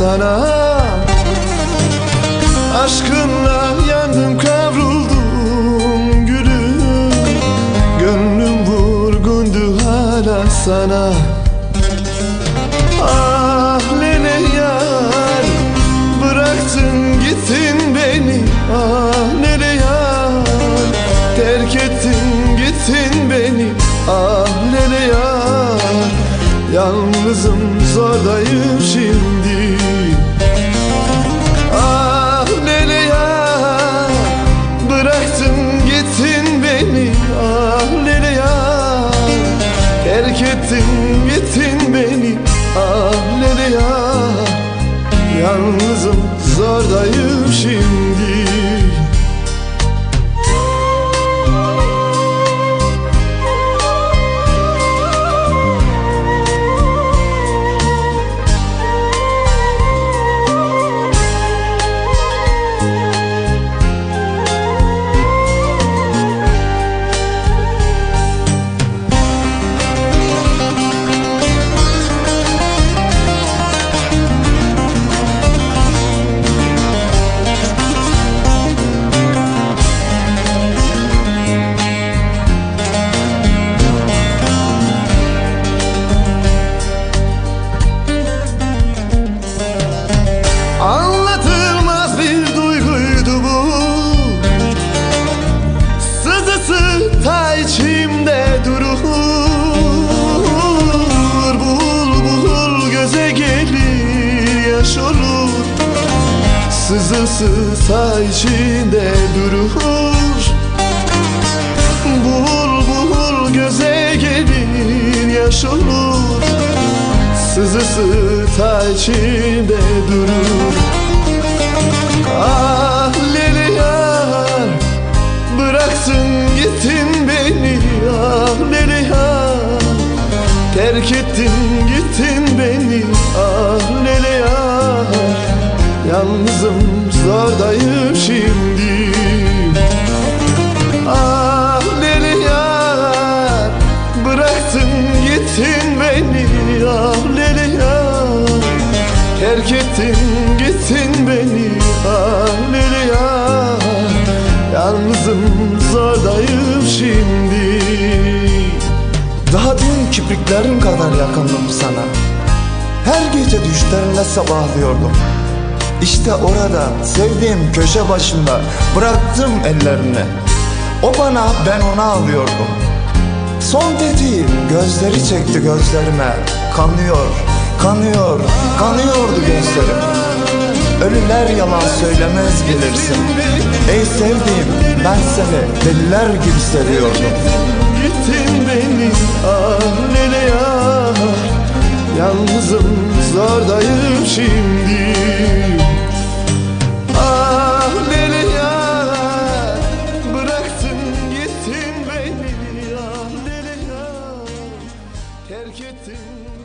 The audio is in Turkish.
sana. Aşkınla yandım kavruldum gülüm. Gönlüm vurgundu hala sana. Ah lele yar Bıraktın gittin beni. Ah lele yar Terk ettin gittin beni. Ah lele yar Yalnızım zordayım şimdi Sızısı ta içinde durur. Bul bul göze gelir yaş olur. Sızısı ta içimde durur. Ah Leli yar Bıraktın gittin beni. Ah Leli yar Terk ettin gittin beni. Ah Leli yar Yalnızım zordayım şimdi. Ah Leli yar Bıraktın gittin beni. Ah Leli yar Terk ettin gittin beni. Ah Leli yar Yalnızım zordayım şimdi. Daha dün kipriklerin kadar yakındım sana. Her gece düşlerine sabahlıyordum İşte orada sevdiğim köşe başında bıraktım ellerini. O bana ben ona alıyordum. Son dediğim gözleri çekti gözlerime. Kanıyor, kanıyor, kanıyordu gözlerim. Ölüler yalan söylemez bilirsin. Ey sevdiğim ben seni deliler gibi seviyordum. Gittin beni ah yar Yalnızım zordayım şimdi terk ettin